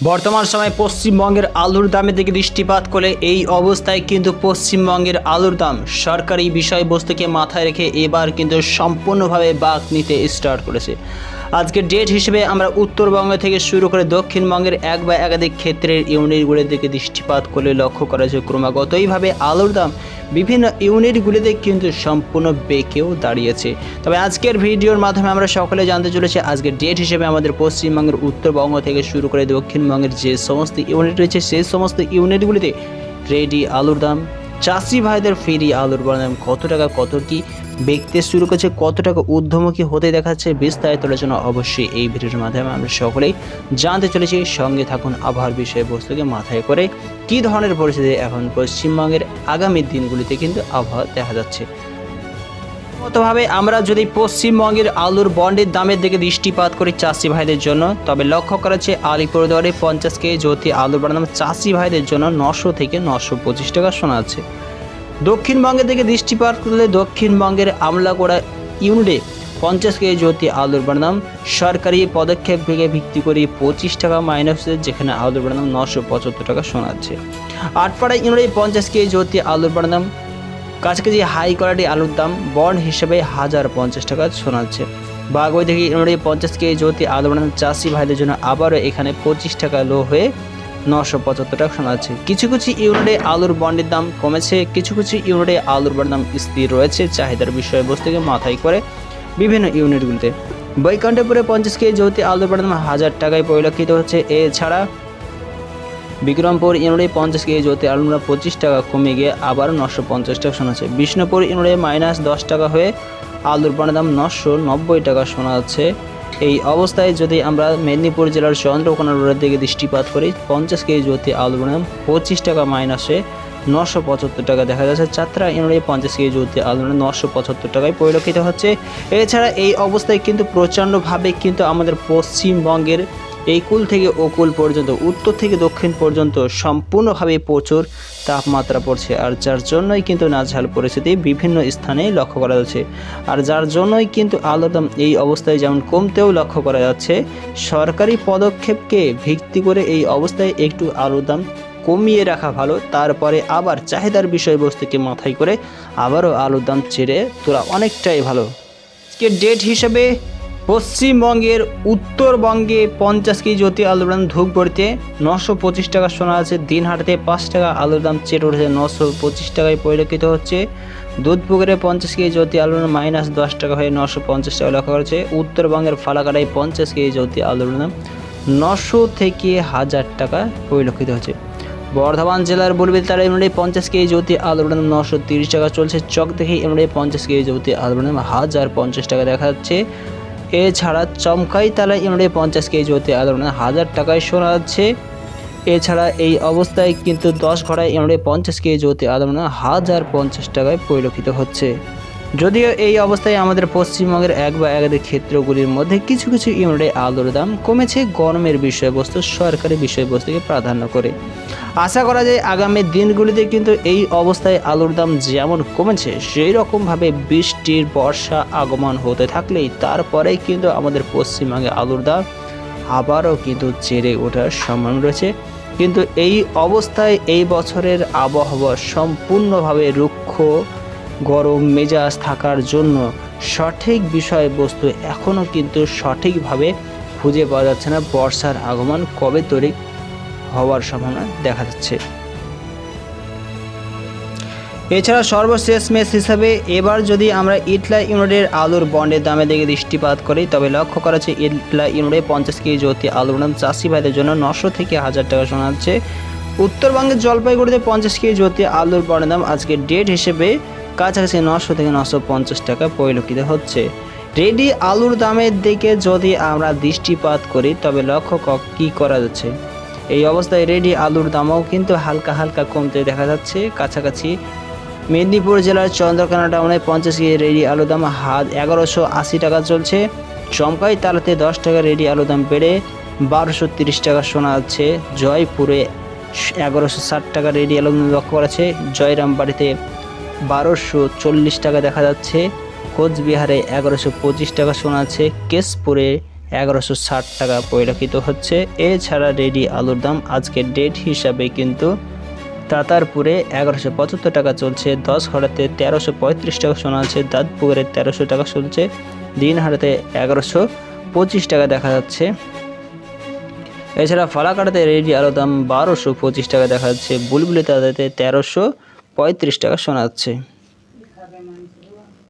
বর্তমান সময়ে পশ্চিমবঙ্গের আলুর দামের দিকে দৃষ্টিপাত করলে এই অবস্থায় কিন্তু পশ্চিমবঙ্গের আলুর দাম সরকারি বিষয়বস্তুকে মাথায় রেখে এবার কিন্তু সম্পূর্ণভাবে বাক নিতে স্টার্ট করেছে। আজকের ডেট হিসেবে আমরা উত্তরবঙ্গ থেকে শুরু করে দক্ষিণবঙ্গের এক বা একাধিক ক্ষেত্রের ইউনিটগুলির দিকে দৃষ্টিপাত করলে লক্ষ্য করা যায় ক্রমাগতইভাবে আলুর দাম বিভিন্ন ইউনিটগুলিতে কিন্তু সম্পূর্ণ বেঁকেও দাঁড়িয়েছে। তবে আজকের ভিডিওর মাধ্যমে আমরা সকলে জানতে চলেছি আজকের ডেট হিসেবে আমাদের পশ্চিমবঙ্গের উত্তরবঙ্গ থেকে শুরু করে দক্ষিণবঙ্গের যে সমস্ত ইউনিট রয়েছে, সেই সমস্ত ইউনিটগুলিতে রেডি আলুর দাম, চাষি ভাইদের ফেরি আলুর দাম কত টাকা, কত কি দেখতে শুরু করছে কত টাকা ঊর্ধ্বমুখী হতে দেখাচ্ছে বিস্তারিত আলোচনা অবশ্যই এই ভিডিওর মাধ্যমে। আমরা সকলেই জানতে চলেছি। সঙ্গে থাকুন আবহাওয়ার বিষয়বস্তুকে মাথায় করে। কী ধরনের পরিস্থিতি এখন পশ্চিমবঙ্গের আগামী দিনগুলিতে কিন্তু আবহাওয়া দেখা যাচ্ছে? মতভাবে আমরা যদি পশ্চিমবঙ্গের আলুর বন্ডের দামের দিকে দৃষ্টিপাত করি চাষি ভাইদের জন্য, তবে লক্ষ্য করা হচ্ছে আলিপুরদুয়ারে পঞ্চাশ কেজি জ্যোতি আলুর বাড়ানো চাষি ভাইদের জন্য নশো থেকে নশো পঁচিশ টাকা শোনা যাচ্ছে। দক্ষিণবঙ্গের দিকে দৃষ্টিপাত করলে দক্ষিণবঙ্গের আমলাগোড়া ইউনিটে পঞ্চাশ কেজি জ্যোতি আলুর বানাম। সরকারি পদক্ষেপ থেকে ভিত্তি করে পঁচিশ টাকা মাইনাস যেখানে আলুর বানাম নশো পঁচাত্তর টাকা শোনাচ্ছে। আটপাড়া ইউনিটে পঞ্চাশ কেজি জ্যোতি আলুর বানাম। কাছাকাছি হাই কোয়ালিটি আলুর দাম বন্ড হিসেবে হাজার পঞ্চাশ টাকা শোনাচ্ছে। বাগৈ থেকে ইউনিটে পঞ্চাশ কেজি জ্যোতি আলু বানাম চাষি ভাইদের জন্য আবারও এখানে পঁচিশ টাকা লো হয়ে নশো পঁচাত্তর টাকা শোনা যাচ্ছে কিছু কিছু ইউনিটে আলুর বন্ডের দাম কমেছে, কিছু কিছু ইউনিটে আলুর বন্ডের দাম স্থির রয়েছে, চাহিদার বিষয়বস্তুকে মাথায় করে বিভিন্ন ইউনিটগুলিতে। বৈকণ্ঠপুরে পঞ্চাশ কেজি জ্যোতি আলুর বন্ডের দাম হাজার টাকায় পরিলক্ষিত হচ্ছে। এছাড়া বিক্রমপুর ইউনিটে পঞ্চাশ কেজি জ্যোতি আলুরা পঁচিশ টাকা কমে গিয়ে আবার নশো পঞ্চাশ টাকা শোনাচ্ছে। বিষ্ণুপুর ইউনিটে মাইনাস দশ টাকা হয়ে আলুর বন্ডের দাম নশো নব্বই টাকা শোনা যাচ্ছে এই অবস্থায় যদি আমরা মেদিনীপুর জেলার চন্দ্রকোনা রোডের দিকে দৃষ্টিপাত করি, পঞ্চাশ কেজি জ্যোতি আলুর পঁচিশ টাকা মাইনাসে নশো পঁচাত্তর টাকা দেখা যাচ্ছে। চাত্রা ইউনিয়নে পঞ্চাশ কেজি জ্যোতি দাম নশো পঁচাত্তর টাকায় পরিলক্ষিত হচ্ছে। এছাড়া এই অবস্থায় কিন্তু প্রচণ্ডভাবে কিন্তু আমাদের পশ্চিমবঙ্গের এই কুল থেকে ও কুল পর্যন্ত, উত্তর থেকে দক্ষিণ পর্যন্ত সম্পূর্ণভাবে প্রচুর তাপমাত্রা পড়ছে। আর যার জন্যই কিন্তু নাজহাল পরিস্থিতি বিভিন্ন স্থানে লক্ষ্য করা যাচ্ছে। আর যার জন্যই কিন্তু আলুর দাম এই অবস্থায় যেমন কমতেও লক্ষ্য করা যাচ্ছে, সরকারি পদক্ষেপকে ভিত্তি করে এই অবস্থায় একটু আলুর দাম কমিয়ে রাখা ভালো। তারপরে আবার চাহিদার বিষয়বস্তুকে মাথায় করে আবারও আলুর দাম ছেড়ে তোলা অনেকটাই ভালো। আজকে ডেট হিসেবে পশ্চিমবঙ্গের উত্তরবঙ্গে পঞ্চাশ কেজি জ্যোতি আলুর দাম ধূপগড়িতে নশো পঁচিশ টাকা শোনা আছে। দিনহাটাতে পাঁচ টাকা আলুর দাম চেটে উঠেছে নশো পঁচিশ টাকায় পরিলক্ষিত হচ্ছে। দুধপুকুরে পঞ্চাশ কেজি জ্যোতি আলুর মাইনাস দশ টাকা হয়ে নশো পঞ্চাশ টাকা লক্ষ্য করেছে উত্তরবঙ্গের ফালাকাটায় পঞ্চাশ কেজি জ্যোতি আলুর দাম নশো থেকে হাজার টাকা পরিলক্ষিত হচ্ছে। বর্ধমান জেলার বলবিল তারা এমনি পঞ্চাশ কেজি জ্যোতি আলুর দাম নশো তিরিশ টাকা চলছে। চক দেখে এমনি পঞ্চাশ কেজি জ্যোতি আলুর দাম হাজার পঞ্চাশ টাকা দেখা যাচ্ছে। এছাড়া চমকাই তালায় ইউনিটে পঞ্চাশ কেজি হতে দাম হাজার টাকায় শোনা যাচ্ছে এছাড়া এই অবস্থায় কিন্তু দশ ঘড়ায় ইউনিটে পঞ্চাশ কেজি হতে দাম হাজার পঞ্চাশ টাকায় পরিলক্ষিত হচ্ছে। যদিও এই অবস্থায় আমাদের পশ্চিমবঙ্গের এক বা একাধিক ক্ষেত্রগুলির মধ্যে কিছু কিছু ইউনিটে আলুর দাম কমেছে, গরমের বিষয়বস্তু, সরকারি বিষয়বস্তুকে প্রাধান্য করে। আশা করা যায় আগামী দিনগুলিতে কিন্তু এই অবস্থায় আলুর দাম যেমন কমেছে, সেই রকমভাবে বৃষ্টির, বর্ষা আগমন হতে থাকলেই তারপরেই কিন্তু আমাদের পশ্চিমবঙ্গে আলুর দাম আবারও কিন্তু চেড়ে ওঠার সম্ভাবনা রয়েছে। কিন্তু এই অবস্থায় এই বছরের আবহাওয়া সম্পূর্ণভাবে রুক্ষ গরম মেজাজ থাকার জন্য সঠিক বিষয়বস্তু এখনও কিন্তু সঠিকভাবে খুঁজে পাওয়া যাচ্ছে না। বর্ষার আগমন কবে তৈরি হওয়ার সম্ভাবনা দেখা যাচ্ছে। এছাড়া সর্বশেষ ম্যাচ হিসাবে এবার যদি আমরা ইটলা ইউনিটের আলুর বন্ডের দামে দিকে দৃষ্টিপাত করি, তবে লক্ষ্য করা হচ্ছে ইটলা ইউনিটে পঞ্চাশ কেজি জ্যোতি আলুর দাম চাষি ভাইদের জন্য নশো থেকে হাজার টাকা শোনা যাচ্ছে উত্তরবঙ্গের জলপাইগুড়িতে পঞ্চাশ কেজি জ্যোতি আলুর বন্ডের দাম আজকে ডেট হিসেবে কাছাকাছি নশো থেকে নশো পঞ্চাশ টাকা পরিলক্ষিত হচ্ছে। রেডি আলুর দামের দিকে যদি আমরা দৃষ্টিপাত করি, তবে লক্ষ্য ক- করা যাচ্ছে? এই অবস্থায় রেডি আলুর দামও কিন্তু হালকা হালকা কমতে দেখা যাচ্ছে। কাছাকাছি মেদিনীপুর জেলার চন্দ্রকোনা টাউনে পঞ্চাশ কেজি রেডি আলুর দাম হাত এগারোশো আশি টাকা চলছে। চমকাই তালাতে দশ টাকা রেডি আলুর দাম বেড়ে বারোশো তিরিশ টাকা শোনা যাচ্ছে। জয়পুরে এগারোশো ষাট টাকা রেডি আলুর দাম লক্ষ্য করা আছে জয়রামবাড়িতে বারোশো চল্লিশ টাকা দেখা যাচ্ছে। কোচবিহারে এগারোশো পঁচিশ টাকা শোনা যাচ্ছে কেশপুরে এগারোশো ষাট টাকা পরিলক্ষিত হচ্ছে। এছাড়া রেডি আলুর দাম আজকের ডেট হিসাবে কিন্তু তাতারপুরে এগারোশো পঁচাত্তর টাকা চলছে। দশ ঘড়াতে তেরোশো পঁয়ত্রিশ টাকা শোনা আছে। দাঁতপুকুরে তেরোশো টাকা চলছে। দিন হাটাতে এগারোশো পঁচিশ টাকা দেখা যাচ্ছে। এছাড়া ফালাকাটাতে রেডি আলুর দাম বারোশো পঁচিশ টাকা দেখা যাচ্ছে। বুলবুলি তাদাতে তেরোশো পঁয়ত্রিশ টাকা শোনা যাচ্ছে